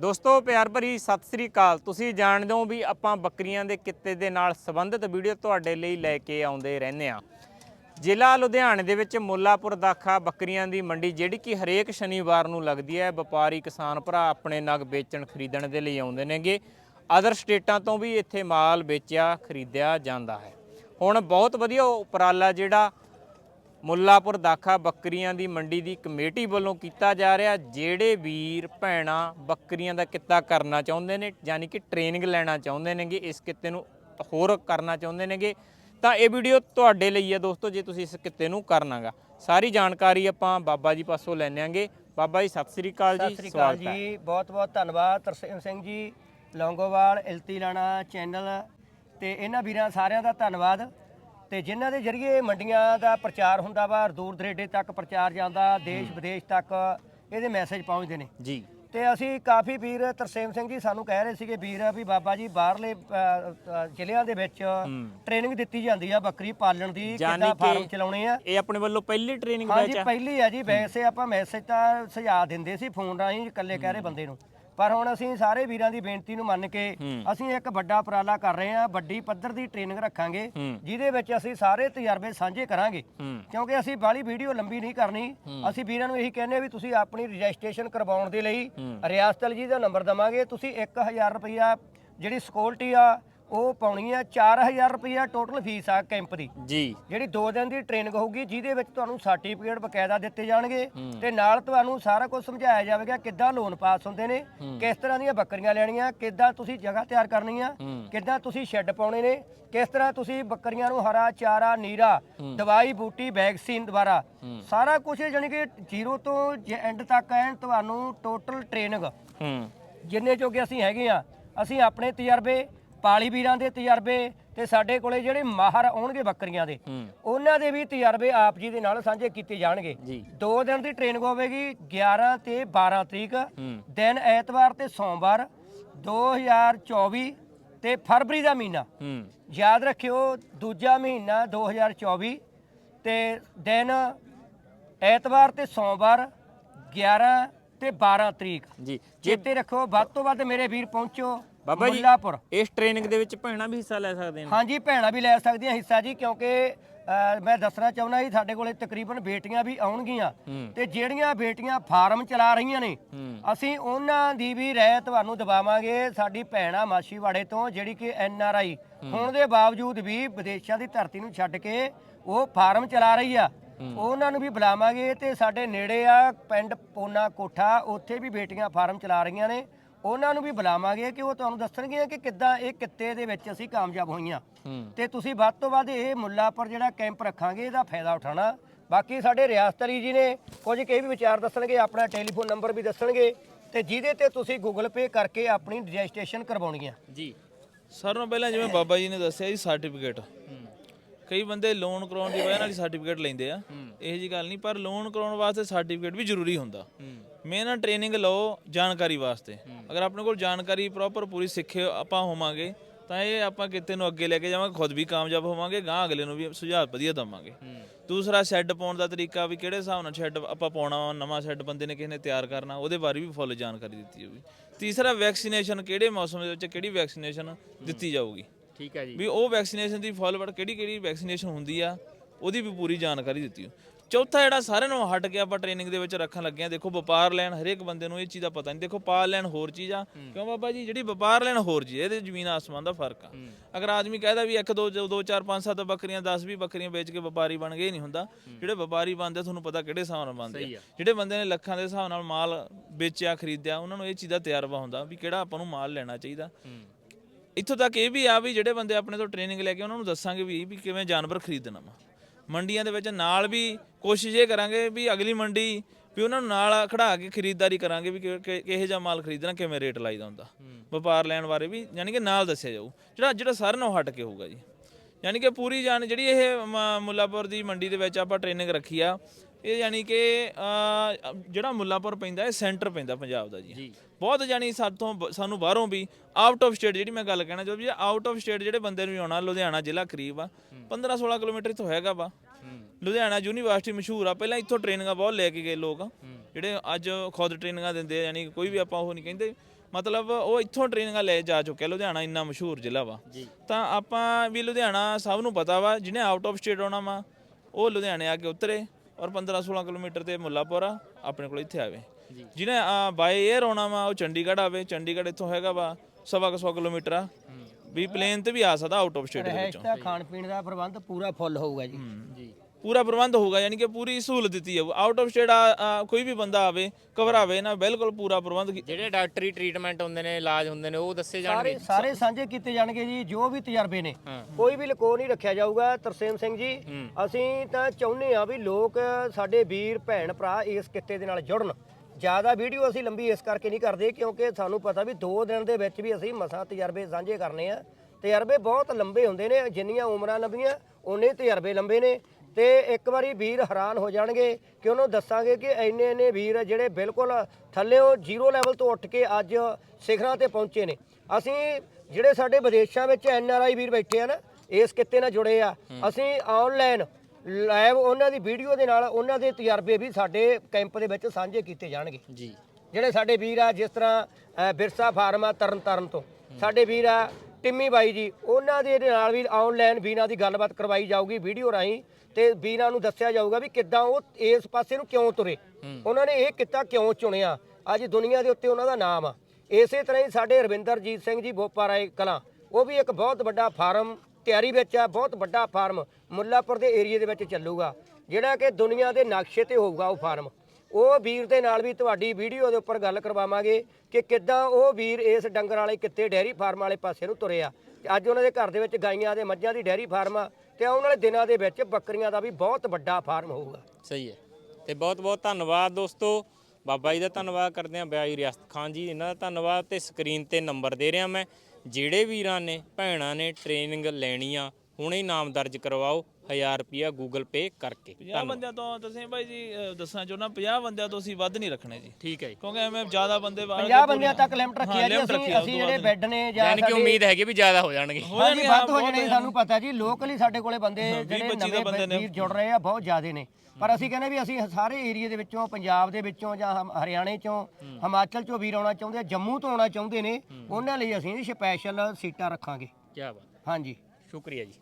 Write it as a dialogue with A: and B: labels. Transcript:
A: ਦੋਸਤੋ, ਪਿਆਰ ਭਰੀ ਸਤਿ ਸ੍ਰੀ ਅਕਾਲ। ਤੁਸੀਂ ਜਾਣਦੇ ਹੋ ਵੀ ਆਪਾਂ ਬੱਕਰੀਆਂ ਦੇ ਕਿੱਤੇ ਦੇ ਨਾਲ ਸੰਬੰਧਿਤ ਵੀਡੀਓ ਤੁਹਾਡੇ ਲਈ ਲੈ ਕੇ ਆਉਂਦੇ ਰਹਿੰਦੇ ਆ ਜ਼ਿਲ੍ਹਾ ਲੁਧਿਆਣੇ ਦੇ ਵਿੱਚ ਮੁੱਲਾਪੁਰ ਦਾਖਾ ਬੱਕਰੀਆਂ ਦੀ ਮੰਡੀ, ਜਿਹੜੀ ਕਿ ਹਰੇਕ ਸ਼ਨੀਵਾਰ ਨੂੰ ਲੱਗਦੀ ਹੈ, ਵਪਾਰੀ ਕਿਸਾਨ ਭਰਾ ਆਪਣੇ ਨਗ ਵੇਚਣ, ਖਰੀਦਣ ਦੇ ਲਈ ਆਉਂਦੇ ਨੇਗੇ। ਅਦਰ ਸਟੇਟਾਂ ਤੋਂ ਵੀ ਇੱਥੇ ਮਾਲ ਵੇਚਿਆ, ਖਰੀਦਿਆ ਜਾਂਦਾ ਹੈ। ਹੁਣ ਬਹੁਤ ਵਧੀਆ ਉਪਰਾਲਾ ਜਿਹੜਾ ਮੁੱਲਾਪੁਰ ਦਾਖਾ ਬੱਕਰੀਆਂ ਦੀ ਮੰਡੀ ਦੀ ਕਮੇਟੀ ਵੱਲੋਂ ਕੀਤਾ ਜਾ ਰਿਹਾ ਜਿਹੜੇ ਵੀਰ ਭੈਣਾਂ ਬੱਕਰੀਆਂ ਦਾ ਕਿੱਤਾ ਕਰਨਾ ਚਾਹੁੰਦੇ ਨੇ ਯਾਨੀ ਕਿ ਟ੍ਰੇਨਿੰਗ ਲੈਣਾ ਚਾਹੁੰਦੇ ਨੇਗੇ ਇਸ ਕਿੱਤੇ ਨੂੰ ਹੋਰ ਕਰਨਾ ਚਾਹੁੰਦੇ ਨੇਗੇ ਤਾਂ ਇਹ ਵੀਡੀਓ ਤੁਹਾਡੇ ਲਈ ਹੈ ਦੋਸਤੋ ਜੇ ਤੁਸੀਂ ਇਸ ਕਿੱਤੇ ਨੂੰ ਕਰਨਾਗਾ। ਸਾਰੀ ਜਾਣਕਾਰੀ ਆਪਾਂ ਬਾਬਾ ਜੀ ਪਾਸੋਂ ਲੈਣਾਂਗੇ ਬਾਬਾ ਜੀ ਸਤਿ ਸ੍ਰੀ ਅਕਾਲ
B: ਸਤਿ
A: ਜੀ
B: ਸ੍ਰੀ ਅਕਾਲ
A: ਸਵਾਗਤ ਹੈ।
B: ਜੀ ਬਹੁਤ ਬਹੁਤ ਧੰਨਵਾਦ ਤਰਸੇਮ ਸਿੰਘ ਜੀ ਲੌਂਗੋਵਾਲ ਇਲਤੀ ਰਾਣਾ ਚੈਨਲ ਤੇ ਇਹਨਾਂ ਵੀਰਾਂ ਸਾਰਿਆਂ ਦਾ ਧੰਨਵਾਦ। ਤੇ ਜਿਨ੍ਹਾਂ ਦੇ ਜਰੀਏ ਮੰਡੀਆਂ ਦਾ ਪ੍ਰਚਾਰ ਹੁੰਦਾ ਵਾ ਦੂਰ ਦਰੇਡੇ ਤੱਕ ਪ੍ਰਚਾਰ ਜਾਂਦਾ ਦੇਸ਼ ਵਿਦੇਸ਼ ਤੱਕ ਇਹਦੇ ਮੈਸੇਜ ਪਹੁੰਚਦੇ ਨੇ।
A: ਜੀ।
B: ਤੇ ਅਸੀਂ ਕਾਫੀ ਵੀਰ ਤਰਸੇਮ ਸਿੰਘ ਜੀ ਸਾਨੂੰ ਕਹਿ ਰਹੇ ਸੀਗੇ ਵੀਰ ਵੀ ਬਾਬਾ ਜੀ ਬਾਹਰਲੇ ਜ਼ਿਲ੍ਹਿਆਂ ਦੇ ਵਿੱਚ ਟ੍ਰੇਨਿੰਗ ਦਿੱਤੀ ਜਾਂਦੀ ਆ ਬੱਕਰੀ ਪਾਲਣ ਦੀ
A: ਯਾਨੀ
B: ਕਿੱਦਾਂ
A: ਕਿ-
B: ਫਾਰਮ ਚਲਾਉਣੇ ਆ।
A: ਇਹ ਆਪਣੇ ਵੱਲੋਂ ਪਹਿਲੀ ਟ੍ਰੇਨਿੰਗ ਬੈਚ ਹੈ
B: ਪਹਿਲੀ ਆ ਜੀ ਵੈਸੇ ਆਪਾਂ ਮੈਸੇਜ ਤਾਂ ਸੁਝਾਅ ਦਿੰਦੇ ਸੀ ਫੋਨ ਰਾਹੀਂ ਇਕੱਲੇ ਕਹਿ ਰਹੇ ਬੰਦੇ ਨੂੰ। ਪਰ ਹੁਣ ਅਸੀਂ ਸਾਰੇ ਵੀਰਾਂ ਦੀ ਬੇਨਤੀ ਨੂੰ ਮੰਨ ਕੇ ਅਸੀਂ ਇੱਕ ਵੱਡਾ ਉਪਰਾਲਾ ਕਰ ਰਹੇ ਹਾਂ ਵੱਡੀ ਪੱਧਰ ਦੀ ਟ੍ਰੇਨਿੰਗ ਰੱਖਾਂਗੇ। ਜਿਹਦੇ ਵਿੱਚ ਅਸੀਂ ਸਾਰੇ ਤਜਰਬੇ ਸਾਂਝੇ ਕਰਾਂਗੇ। ਕਿਉਂਕਿ ਅਸੀਂ ਬਾਲੀ ਵੀਡੀਓ ਲੰਬੀ ਨਹੀਂ ਕਰਨੀ। ਅਸੀਂ ਵੀਰਾਂ ਨੂੰ ਇਹੀ ਕਹਿੰਦੇ ਆ ਵੀ ਤੁਸੀਂ ਆਪਣੀ ਰਜਿਸਟ੍ਰੇਸ਼ਨ ਕਰਵਾਉਣ ਦੇ ਲਈ ਰਿਆਸਤਲ ਜੀ ਦਾ ਨੰਬਰ ਦਵਾਂਗੇ। ਤੁਸੀਂ 1000 ਰੁਪਇਆ ਜਿਹੜੀ ਸਿਕਿਉਰਿਟੀ ਆ ਉਹ ਪਾਉਣੀ ਆ 4000 ਰੁਪਇਆ ਟੋਟਲ ਫੀਸ ਆ ਕੈਂਪ ਦੀ।
A: ਜੀ।
B: ਜਿਹੜੀ 2 ਦਿਨ ਦੀ ਟ੍ਰੇਨਿੰਗ ਹੋਊਗੀ ਜਿਹਦੇ ਵਿੱਚ ਤੁਹਾਨੂੰ ਸਰਟੀਫਿਕੇਟ ਬਕਾਇਦਾ ਦਿੱਤੇ ਜਾਣਗੇ ਤੇ ਨਾਲ ਤੁਹਾਨੂੰ ਸਾਰਾ ਕੁਝ ਸਮਝਾਇਆ ਜਾਵੇਗਾ ਕਿੱਦਾਂ ਲੋਨ ਪਾਸ ਹੁੰਦੇ ਨੇ ਕਿਸ ਤਰ੍ਹਾਂ ਦੀਆਂ ਬੱਕਰੀਆਂ ਲੈਣੀਆਂ ਕਿੱਦਾਂ ਤੁਸੀਂ ਜਗ੍ਹਾ ਤਿਆਰ ਕਰਨੀ ਆ ਕਿੱਦਾਂ ਤੁਸੀਂ ਸ਼ੈੱਡ ਪਾਉਣੇ ਨੇ ਕਿਸ ਤਰ੍ਹਾਂ ਤੁਸੀਂ ਬੱਕਰੀਆਂ ਨੂੰ ਹਰਾ ਚਾਰਾ ਨੀਰਾ ਦਵਾਈ ਬੂਟੀ ਵੈਕਸੀਨ ਦੁਆਰਾ ਸਾਰਾ ਕੁਝ ਜਾਨੀ ਕਿ ਜ਼ੀਰੋ ਤੋਂ ਐਂਡ ਤੱਕ ਐਨ ਤੁਹਾਨੂੰ ਟੋਟਲ ਟ੍ਰੇਨਿੰਗ ਜਿੰਨੇ ਜੋਗੇ ਅਸੀਂ ਹੈਗੇ ਆ ਅਸੀਂ ਆਪਣੇ ਤਜਰਬੇ ਪਾਲੀ ਵੀਰਾਂ ਦੇ ਤਜਰਬੇ ਤੇ ਸਾਡੇ ਕੋਲੇ ਜਿਹੜੇ ਮਾਹਰ ਆਉਣਗੇ ਬੱਕਰੀਆਂ ਦੇ ਉਹਨਾਂ ਦੇ ਵੀ ਤਜਰਬੇ ਆਪ ਜੀ ਦੇ ਨਾਲ ਸਾਂਝੇ ਕੀਤੇ ਜਾਣਗੇ। ਦੋ ਦਿਨ ਦੀ ਟ੍ਰੇਨਿੰਗ ਹੋਵੇਗੀ 11 ਤੇ 12 ਤਰੀਕ ਦਿਨ ਐਤਵਾਰ ਤੇ ਸੋਮਵਾਰ 2024 ਤੇ ਫਰਵਰੀ ਦਾ ਮਹੀਨਾ। ਯਾਦ ਰੱਖਿਓ ਦੂਜਾ ਮਹੀਨਾ 2024 ਤੇ ਦਿਨ ਐਤਵਾਰ ਤੇ ਸੋਮਵਾਰ 11 ਤੇ 12 ਤਰੀਕ।
A: ਜੀ। ਜੇ
B: ਚੇਤੇ ਰੱਖੋ ਵੱਧ ਤੋਂ ਵੱਧ ਮੇਰੇ ਵੀਰ ਪਹੁੰਚੋ।
A: ਬਾਬਾ ਜੀ
B: ਮੁੱਲਾਪੁਰ।
A: ਇਸ ਟ੍ਰੇਨਿੰਗ ਦੇ ਵਿੱਚ ਭੈਣਾਂ ਵੀ ਹਿੱਸਾ ਲੈ ਸਕਦੇ ਨੇ?
B: ਹਾਂਜੀ ਭੈਣਾਂ ਵੀ ਲੈ ਸਕਦੀਆਂ ਹਿੱਸਾ ਜੀ ਕਿਉਂਕਿ ਅ, ਮੈਂ ਦੱਸਣਾ ਚਾਹੁੰਦਾ ਜੀ ਸਾਡੇ ਕੋਲੇ ਤਕਰੀਬਨ ਬੇਟੀਆਂ ਵੀ ਆਉਣਗੀਆਂ। ਤੇ ਜਿਹੜੀਆਂ ਬੇਟੀਆਂ ਫਾਰਮ ਚਲਾ ਰਹੀਆਂ ਨੇ ਅਸੀਂ ਉਹਨਾਂ ਦੀ ਵੀ ਰਾਇ ਤੁਹਾਨੂੰ ਦਵਾਵਾਂਗੇ ਸਾਡੀ ਭੈਣਾ ਮਾਛੀਵਾੜੇ ਤੋਂ ਜਿਹੜੀ ਕਿ ਐਨ ਆਰ ਆਈ। ਹੋਣ ਦੇ ਬਾਵਜੂਦ ਵੀ ਵਿਦੇਸ਼ਾਂ ਦੀ ਧਰਤੀ ਨੂੰ ਛੱਡ ਕੇ ਉਹ ਫਾਰਮ ਚਲਾ ਰਹੀ ਆ। ਉਹਨਾਂ ਨੂੰ ਵੀ ਬੁਲਾਵਾਂਗੇ ਤੇ ਸਾਡੇ ਨੇੜੇ ਆ ਪਿੰਡ ਪੋਨਾ ਕੋਠਾ ਉੱਥੇ ਵੀ ਬੇਟੀਆਂ ਫਾਰਮ ਚਲਾ ਰਹੀਆਂ ਨੇ। ਉਹਨਾਂ ਨੂੰ ਵੀ ਬੁਲਾਵਾਂਗੇ ਕਿ ਉਹ ਤੁਹਾਨੂੰ ਦੱਸਣਗੇ ਕਿ ਕਿੱਦਾਂ ਇਹ ਕਿੱਤੇ ਦੇ ਵਿੱਚ ਅਸੀਂ ਕਾਮਯਾਬ ਹੋਈਆਂ।
A: ਹੂੰ।
B: ਤੇ ਤੁਸੀਂ ਵੱਧ ਤੋਂ ਵੱਧ ਇਹ ਮੁੱਲਾਪੁਰ ਜਿਹੜਾ ਕੈਂਪ ਰੱਖਾਂਗੇ ਇਹਦਾ ਫਾਇਦਾ ਉਠਾਉਣਾ। ਬਾਕੀ ਸਾਡੇ ਰਿਆਸਤ ਅਲੀ ਜੀ ਨੇ ਕੁਝ ਕੇ ਵੀ ਵਿਚਾਰ ਦੱਸਣਗੇ ਆਪਣਾ ਟੈਲੀਫੋਨ ਨੰਬਰ ਵੀ ਦੱਸਣਗੇ ਤੇ ਜਿਹਦੇ ਤੇ ਤੁਸੀਂ ਗੂਗਲ ਪੇ ਕਰਕੇ ਆਪਣੀ ਰਜਿਸਟ੍ਰੇਸ਼ਨ ਕਰਵਾਉਣੀ ਆ
A: ਜੀ।
C: ਸਾਰਿਆਂ ਨੂੰ ਪਹਿਲਾਂ ਜਿਵੇਂ ਬਾਬਾ ਜੀ ਨੇ ਦੱਸਿਆ ਜੀ ਸਰਟੀਫਿਕੇਟ
A: ਹੂੰ।
C: ਕਈ ਬੰਦੇ ਲੋਨ ਕਰਾਉਣ ਦੀ ਵਜ੍ਹਾ ਨਾਲ ਹੀ ਸਰਟੀਫਿਕੇਟ ਲੈਂਦੇ ਆ। ਇਹੋ ਜੀ ਗੱਲ ਨਹੀਂ ਪਰ ਲੋਨ ਕਰਾਉਣ ਵਾਸਤੇ ਸਰਟੀਫਿਕੇਟ ਵੀ ਜ਼ਰੂਰੀ ਹੁੰਦਾ। ਮੇਨ ਨਾ ਟ੍ਰੇਨਿੰਗ ਲਓ ਜਾਣਕਾਰੀ ਵਾਸਤੇ। ਅਗਰ ਆਪਣੇ ਕੋਲ ਜਾਣਕਾਰੀ ਪ੍ਰੋਪਰ ਪੂਰੀ ਸਿੱਖੇ ਆਪਾਂ ਹੋਵਾਂਗੇ ਤਾਂ ਇਹ ਆਪਾਂ ਕਿਤੇ ਨੂੰ ਅੱਗੇ ਲੈ ਕੇ ਜਾਵਾਂਗੇ ਖੁਦ ਵੀ ਕਾਮਯਾਬ ਹੋਵਾਂਗੇ ਗਾਂ ਅਗਲੇ ਨੂੰ ਵੀ ਸੁਝਾਅ ਵਧੀਆ ਦਵਾਂਗੇ। ਦੂਸਰਾ ਸ਼ੈੱਡ ਪਾਉਣ ਦਾ ਤਰੀਕਾ ਵੀ ਕਿਹੜੇ ਹਿਸਾਬ ਨਾਲ ਸ਼ੈੱਡ ਆਪਾਂ ਪਾਉਣਾ ਨਵਾਂ ਸ਼ੈੱਡ ਬੰਦੇ ਨੇ ਕਿਸੇ ਨੇ ਤਿਆਰ ਕਰਨਾ ਉਹਦੇ ਬਾਰੇ ਵੀ ਫੁੱਲ ਜਾਣਕਾਰੀ ਦਿੱਤੀ ਜਾਊਗੀ। ਤੀਸਰਾ ਵੈਕਸੀਨੇਸ਼ਨ ਕਿਹੜੇ ਮੌਸਮ ਦੇ ਵਿੱਚ ਕਿਹੜੀ ਵੈਕਸੀਨੇਸ਼ਨ ਦਿੱਤੀ ਜਾਊਗੀ?
A: ਠੀਕ ਹੈ ਜੀ।
C: ਵੀ ਉਹ ਵੈਕਸੀਨੇਸ਼ਨ ਦੀ ਫਾਲੋਅਰ ਕਿਹੜੀ ਕਿਹੜੀ ਵੈਕਸੀਨੇਸ਼ਨ ਹੁੰਦੀ ਆ ਉਹਦੀ ਵੀ ਪੂਰੀ ਜਾਣਕਾਰੀ ਦਿੱਤੀ ਹੋ ਚੌਥਾ ਜਿਹੜਾ ਸਾਰਿਆਂ ਨੂੰ ਹਟ ਕੇ ਆਪਾਂ ਟ੍ਰੇਨਿੰਗ ਦੇ ਵਿੱਚ ਰੱਖਣ ਲੱਗੇ ਆ ਦੇਖੋ ਵਪਾਰ ਲੈਣ ਹਰੇਕ ਬੰਦੇ ਨੂੰ ਇਹ ਚੀਜ਼ ਦਾ ਪਤਾ ਨਹੀਂ। ਦੇਖੋ ਪਾਲ ਲੈਣ ਹੋਰ ਚੀਜ਼ ਆ। ਕਿਉਂ ਬਾਬਾ ਜੀ? ਜਿਹੜੀ ਵਪਾਰ ਲੈਣ ਹੋਰ ਚੀਜ਼ ਇਹਦੇ ਜ਼ਮੀਨ ਆਸਮਾਨ ਦਾ ਫ਼ਰਕ ਆ। ਅਗਰ ਆਦਮੀ ਕਹਿੰਦਾ ਵੀ ਇੱਕ ਦੋ ਦੋ ਚਾਰ ਪੰਜ ਸੱਤ ਬੱਕਰੀਆਂ 10 20 ਬੱਕਰੀਆਂ ਵੇਚ ਕੇ ਵਪਾਰੀ ਬਣ ਗਏ ਨਹੀਂ ਹੁੰਦਾ। ਜਿਹੜੇ ਵਪਾਰੀ ਬਣਦੇ ਤੁਹਾਨੂੰ ਪਤਾ ਕਿਹੜੇ ਹਿਸਾਬ ਨਾਲ ਬਣਦੇ ਆ। ਜਿਹੜੇ ਬੰਦੇ ਨੇ ਲੱਖਾਂ ਦੇ ਹਿਸਾਬ ਨਾਲ ਮਾਲ ਵੇਚਿਆ ਖਰੀਦਿਆ ਉਹਨਾਂ ਨੂੰ ਇਹ ਚੀਜ਼ ਦਾ ਤਜਰਬਾ ਹੁੰਦਾ ਵੀ ਕਿਹੜਾ ਆਪਾਂ ਨੂੰ ਮਾਲ ਲੈਣਾ ਚਾਹੀਦਾ। ਇੱਥੋਂ ਤੱਕ ਇਹ ਵੀ ਆ ਵੀ ਜਿਹੜੇ ਬੰਦੇ ਆਪਣੇ ਤੋਂ ਟ੍ਰੇਨਿੰਗ ਲੈ ਕੇ ਉਹਨਾਂ ਨੂੰ ਦੱਸਾਂਗੇ ਵੀ ਵੀ ਕਿਵੇਂ ਜਾਨਵਰ ਖਰੀਦਣਾ ਵਾ। ਮੰਡੀਆਂ ਦੇ ਵਿੱਚ ਨਾਲ ਵੀ ਕੋਸ਼ਿਸ਼ ਇਹ ਕਰਾਂਗੇ ਵੀ ਅਗਲੀ ਮੰਡੀ ਵੀ ਉਹਨਾਂ ਨੂੰ ਨਾਲ ਖੜਾ ਕੇ ਖਰੀਦਦਾਰੀ ਕਰਾਂਗੇ ਵੀ ਕਿ- ਕਿ- ਕਿਹੋ ਜਿਹਾ ਮਾਲ ਖਰੀਦਣਾ ਕਿਵੇਂ ਰੇਟ ਲਾਈਦਾ ਹੁੰਦਾ। ਵਪਾਰ ਲੈਣ ਬਾਰੇ ਵੀ ਯਾਨੀ ਕਿ ਨਾਲ ਦੱਸਿਆ ਜਾਊ। ਜਿਹੜਾ ਜਿਹੜਾ ਸਾਰਿਆਂ ਨੂੰ ਹਟ ਕੇ ਹੋਊਗਾ ਜੀ। ਯਾਨੀ ਕਿ ਪੂਰੀ ਜਾਣ ਜਿਹੜੀ ਇਹ ਮ- ਮੁੱਲਾਪੁਰ ਦੀ ਮੰਡੀ ਦੇ ਵਿੱਚ ਆਪਾਂ ਟ੍ਰੇਨਿੰਗ ਰੱਖੀ ਆ ਇਹ ਯਾਨੀ ਕਿ ਅ, ਜਿਹੜਾ ਮੁੱਲਾਪੁਰ ਪੈਂਦਾ ਇਹ ਸੈਂਟਰ ਪੈਂਦਾ ਪੰਜਾਬ ਦਾ ਜੀ। ਬਹੁਤ ਜਾਨੀ ਸਾਥੋਂ ਬ- ਸਾਨੂੰ ਬਾਹਰੋਂ ਵੀ ਆਊਟ ਆਫ ਸਟੇਟ ਜਿਹੜੀ ਮੈਂ ਗੱਲ ਕਹਿਣਾ ਚਾਹੁੰਦਾ ਜੀ ਆਊਟ ਆਫ ਸਟੇਟ ਜਿਹੜੇ ਬੰਦੇ ਨੂੰ ਵੀ ਆਉਣਾ ਲੁਧਿਆਣਾ ਜ਼ਿਲ੍ਹਾ ਕਰੀਬ ਆ 15 16 ਕਿਲੋਮੀਟਰ ਤੋਂ ਹੈਗਾ ਵਾ। ਲੁਧਿਆਣਾ ਯੂਨੀਵਰਸਿਟੀ ਮਸ਼ਹੂਰ ਆ ਪਹਿਲਾਂ ਇੱਥੋਂ ਟ੍ਰੇਨਿੰਗਾਂ ਬਹੁਤ ਲੈ ਕੇ ਗਏ ਲੋਕ। ਜਿਹੜੇ ਅੱਜ ਖੁਦ ਟ੍ਰੇਨਿੰਗਾਂ ਦਿੰਦੇ ਆ ਯਾਨੀ ਕਿ ਕੋਈ ਵੀ ਆਪਾਂ ਉਹ ਨਹੀਂ ਕਹਿੰਦੇ। ਮਤਲਬ ਉਹ ਇੱਥੋਂ ਟ੍ਰੇਨਿੰਗਾਂ ਲੈ ਜਾ ਚੁੱਕੇ ਲੁਧਿਆਣਾ ਇੰਨਾ ਮਸ਼ਹੂਰ ਜ਼ਿਲ੍ਹਾ ਵਾ। ਤਾਂ ਆਪਾਂ ਵੀ ਲੁਧਿਆਣਾ ਸਭ ਨੂੰ ਪਤਾ ਵਾ ਜਿਹਨੇ ਆਊਟ ਆਫ ਸਟੇਟ ਆਉਣਾ ਵਾ ਉਹ ਲੁਧਿਆਣੇ ਆ ਕੇ ਉਤਰੇ। ਔਰ 15 16 ਕਿਲੋਮੀਟਰ ਤੇ ਮੁੱਲਾਪੁਰ ਆ ਆਪਣੇ ਕੋਲ ਇੱਥੇ ਆਵੇ। ਜਿਹਨੇ ਬਾਈ 에ਅਰ ਆਉਣਾ ਵਾ ਉਹ ਚੰਡੀਗੜ੍ਹ ਆਵੇ। ਚੰਡੀਗੜ੍ਹ ਇੱਥੋਂ ਹੈਗਾ ਵਾ ਸਵਾ ਕੁ ਸੌ ਕਿਲੋਮੀਟਰ ਆ। ਵੀ ਪਲੇਨ ਤੇ ਵੀ ਆ ਸਕਦਾ ਆਊਟ ਆਫ ਸਟੇਟ ਦੇ ਵਿੱਚੋਂ।
B: ਖਾਣ ਪੀਣ ਦਾ ਪ੍ਰਬੰਧ ਪੂਰਾ ਫੁੱਲ ਹੋਊਗਾ ਜੀ।
A: ਜੀ।
C: ਪੂਰਾ ਪ੍ਰਬੰਧ ਹੋਊਗਾ ਯਾਨੀ ਕਿ ਪੂਰੀ ਸਹੂਲਤ ਦਿੱਤੀ ਜਾਊ। ਆਊਟ ਆਫ ਸਟੇਟ ਕੋਈ ਵੀ ਬੰਦਾ ਆਵੇ ਘਬਰਾਵੇ ਨਾ ਬਿਲਕੁਲ ਪੂਰਾ ਪ੍ਰਬੰਧ ਕੀ-
A: ਜਿਹੜੇ ਡਾਕਟਰੀ ਟ੍ਰੀਟਮੈਂਟ ਹੁੰਦੇ ਨੇ ਇਲਾਜ ਹੁੰਦੇ ਨੇ ਉਹ ਦੱਸੇ ਜਾਣਗੇ।
B: ਸਾਰੇ ਸਾਰੇ ਸਾਂਝੇ ਕੀਤੇ ਜਾਣਗੇ ਜੀ ਜੋ ਵੀ ਤਜਰਬੇ ਨੇ। ਕੋਈ ਵੀ ਲਕੋ ਨਹੀਂ ਰੱਖਿਆ ਜਾਊਗਾ ਤਰਸੇਮ ਸਿੰਘ ਜੀ। ਅਸੀਂ ਤਾਂ ਚਾਹੁੰਦੇ ਆ ਵੀ ਲੋਕ ਸਾਡੇ ਵੀਰ ਭੈਣ ਭਰਾ ਇਸ ਕਿੱਤੇ ਦੇ ਨਾਲ ਜੁੜਨ। ਜ਼ਿਆਦਾ ਵੀਡੀਓ ਅਸੀਂ ਲੰਬੀ ਇਸ ਕਰਕੇ ਨਹੀਂ ਕਰਦੇ ਕਿਉਂਕਿ ਸਾਨੂੰ ਪਤਾ ਵੀ 2 ਦਿਨ ਦੇ ਵਿੱਚ ਵੀ ਅਸੀਂ ਮਸਾਂ ਤਜਰਬੇ ਸਾਂਝੇ ਕਰਨੇ ਆ। ਤਜਰਬੇ ਬਹੁਤ ਲੰਬੇ ਹੁੰਦੇ ਨੇ ਜਿੰਨੀਆਂ ਉਮਰਾਂ ਲੰਬੀਆਂ ਓਨੇ ਤਜਰਬੇ ਲੰਬੇ ਨੇ। ਤੇ ਇੱਕ ਵਾਰੀ ਵੀਰ ਹੈਰਾਨ ਹੋ ਜਾਣਗੇ ਕਿ ਉਹਨੂੰ ਦੱਸਾਂਗੇ ਕਿ ਇੰਨੇ ਇੰਨੇ ਵੀਰ ਜਿਹੜੇ ਬਿਲਕੁਲ ਥੱਲੇੋਂ ਜ਼ੀਰੋ ਲੈਵਲ ਤੋਂ ਉੱਠ ਕੇ ਅੱਜ ਸਿਖਰਾਂ ਤੇ ਪਹੁੰਚੇ ਨੇ। ਅਸੀਂ ਜਿਹੜੇ ਸਾਡੇ ਵਿਦੇਸ਼ਾਂ ਵਿੱਚ ਐਨ ਆਰ ਆਈ ਵੀਰ ਬੈਠੇ ਆ ਨਾ ਇਸ ਕਿੱਤੇ ਨਾਲ ਜੁੜੇ ਆ। ਅਸੀਂ ਆਨਲਾਈਨ ਲਾਈਵ ਉਹਨਾਂ ਦੀ ਵੀਡੀਓ ਦੇ ਨਾਲ ਉਹਨਾਂ ਦੇ ਤਜਰਬੇ ਵੀ ਸਾਡੇ ਕੈਂਪ ਦੇ ਵਿੱਚ ਸਾਂਝੇ ਕੀਤੇ ਜਾਣਗੇ।
A: ਜੀ।
B: ਜਿਹੜੇ ਸਾਡੇ ਵੀਰ ਆ ਜਿਸ ਤਰ੍ਹਾਂ ਬਿਰਸਾ ਫਾਰਮ ਤਰਨ ਤਾਰਨ ਤੋਂ। ਸਾਡੇ ਵੀਰ ਆ ਟਿੰਮੀ ਬਾਈ ਜੀ ਉਹਨਾਂ ਦੇ ਨਾਲ ਵੀ ਆਨਲਾਈਨ ਵੀਰਾਂ ਦੀ ਗੱਲਬਾਤ ਕਰਵਾਈ ਜਾਊਗੀ ਵੀਡੀਓ ਰਾਹੀਂ। ਤੇ ਵੀਰਾਂ ਨੂੰ ਦੱਸਿਆ ਜਾਊਗਾ ਵੀ ਕਿੱਦਾਂ ਉਹ ਇਸ ਪਾਸੇ ਨੂੰ ਕਿਉਂ ਤੁਰੇ। ਉਹਨਾਂ ਨੇ ਇਹ ਕਿੱਤਾ ਕਿਉਂ ਚੁਣਿਆ। ਅੱਜ ਦੁਨੀਆ ਦੇ ਉੱਤੇ ਉਹਨਾਂ ਦਾ ਨਾਮ ਆ। ਇਸੇ ਤਰ੍ਹਾਂ ਹੀ ਸਾਡੇ ਰਵਿੰਦਰਜੀਤ ਸਿੰਘ ਜੀ ਬੋਪਾਰਾਏ ਕਲਾਂ ਉਹ ਵੀ ਇੱਕ ਬਹੁਤ ਵੱਡਾ ਫਾਰਮ ਤਿਆਰੀ ਵਿੱਚ ਆ ਬਹੁਤ ਵੱਡਾ ਫਾਰਮ ਮੁੱਲਾਪੁਰ ਦੇ ਏਰੀਏ ਦੇ ਵਿੱਚ ਚੱਲੂਗਾ। ਜਿਹੜਾ ਕਿ ਦੁਨੀਆ ਦੇ ਨਕਸ਼ੇ ਤੇ ਹੋਊਗਾ ਉਹ ਫਾਰਮ। ਉਹ ਵੀਰ ਦੇ ਨਾਲ ਵੀ ਤੁਹਾਡੀ ਵੀਡੀਓ ਦੇ ਉੱਪਰ ਗੱਲ ਕਰਵਾਵਾਂਗੇ ਕਿ ਕਿੱਦਾਂ ਉਹ ਵੀਰ ਇਸ ਡੰਗਰ ਵਾਲੇ ਕਿੱਤੇ ਡੈਰੀ ਫਾਰਮ ਵਾਲੇ ਪਾਸੇ ਨੂੰ ਤੁਰਿਆ ਤੇ ਅੱਜ ਉਹਨਾਂ ਦੇ ਘਰ ਦੇ ਵਿੱਚ ਗਾਈਆਂ ਦੇ ਮੱਝਾਂ ਦੀ ਡੈਰੀ ਫਾਰਮ ਆ। ਤੇ ਆਉਣ ਵਾਲੇ ਦਿਨਾਂ ਦੇ ਵਿੱਚ ਬੱਕਰੀਆਂ ਦਾ ਵੀ ਬਹੁਤ ਵੱਡਾ ਫਾਰਮ ਹੋਊਗਾ।
A: ਸਹੀ ਹੈ। ਤੇ ਬਹੁਤ ਬਹੁਤ ਧੰਨਵਾਦ ਦੋਸਤੋ। ਬਾਬਾ ਜੀ ਦਾ ਧੰਨਵਾਦ ਕਰਦੇ ਹਾਂ। ਬਿਆਈ ਰਿਆਸਤ ਖਾਨ ਜੀ, ਇਹਨਾਂ ਦਾ ਧੰਨਵਾਦ। ਤੇ ਸਕਰੀਨ ਤੇ ਨੰਬਰ ਦੇ ਰਿਹਾ ਮੈਂ। ਜਿਹੜੇ ਵੀਰਾਂ ਨੇ, ਭੈਣਾਂ ਨੇ ਟ੍ਰੇਨਿੰਗ ਲੈਣੀ ਆ, ਹੁਣੇ ਨਾਮ ਦਰਜ ਕਰਵਾਓ। 1000 ਰੁਪਿਆ ਗੂਗਲ ਪੇ ਕਰਕੇ।
C: 50 ਬੰਦਿਆਂ ਤੋਂ ਤੁਸੀਂ ਭਾਈ ਜੀ ਅਹ, ਦੱਸਣਾ ਚਾਹੁੰਦਾ 50 ਬੰਦਿਆਂ ਤੋਂ ਅਸੀਂ ਵੱਧ ਨਹੀਂ ਰੱਖਣੇ ਜੀ।
A: ਠੀਕ ਹੈ ਜੀ।
C: ਕਿਉਂਕਿ ਐਵੇਂ ਜ਼ਿਆਦਾ ਬੰਦੇ ਬਾਹਰ
B: 50 ਬੰਦਿਆਂ ਤੱਕ ਲਿਮਟ ਰੱਖੀ ਆ ਜੀ ਅਸੀਂ ਅਸੀਂ ਜਿਹੜੇ ਬੈੱਡ ਨੇ ਜਾਂ
A: ਯਾਨੀ ਕਿ ਉਮੀਦ ਹੈਗੀ ਵੀ ਜ਼ਿਆਦਾ ਹੋ ਜਾਣਗੇ।
B: ਹਾਂਜੀ ਵੱਧ ਹੋ ਜਾਣੇ ਸਾਨੂੰ ਪਤਾ ਜੀ ਲੋਕਲੀ ਸਾਡੇ ਕੋਲੇ ਬੰਦੇ ਜਿਹੜੇ
C: 25
B: ਨਵੇਂ
C: ਬੰਦੇ ਨੇ।
B: ਵੀਰ ਜੁੜ ਰਹੇ ਆ ਬਹੁਤ ਜ਼ਿਆਦੇ ਨੇ। ਪਰ ਅਸੀਂ ਕਹਿੰਦੇ ਵੀ ਅਸੀਂ ਸਾਰੇ ਏਰੀਏ ਦੇ ਵਿੱਚੋਂ ਪੰਜਾਬ ਦੇ ਵਿੱਚੋਂ ਜਾਂ ਹਮ- ਹਰਿਆਣੇ ਚੋਂ ਹਿਮਾਚਲ ਚੋਂ ਵੀਰ ਆਉਣਾ ਚਾਹੁੰਦੇ ਆ ਜੰਮੂ ਤੋਂ ਆਉਣਾ ਚਾਹੁੰਦੇ ਨੇ ਉਹਨਾਂ ਲਈ ਅਸੀਂ ਸਪੈਸ਼ਲ ਸੀਟਾਂ ਰੱਖਾਂਗੇ।
A: ਕੀ ਬਾਤ।
B: ਹਾਂਜੀ।
A: ਸ਼ੁਕਰੀਆ ਜੀ।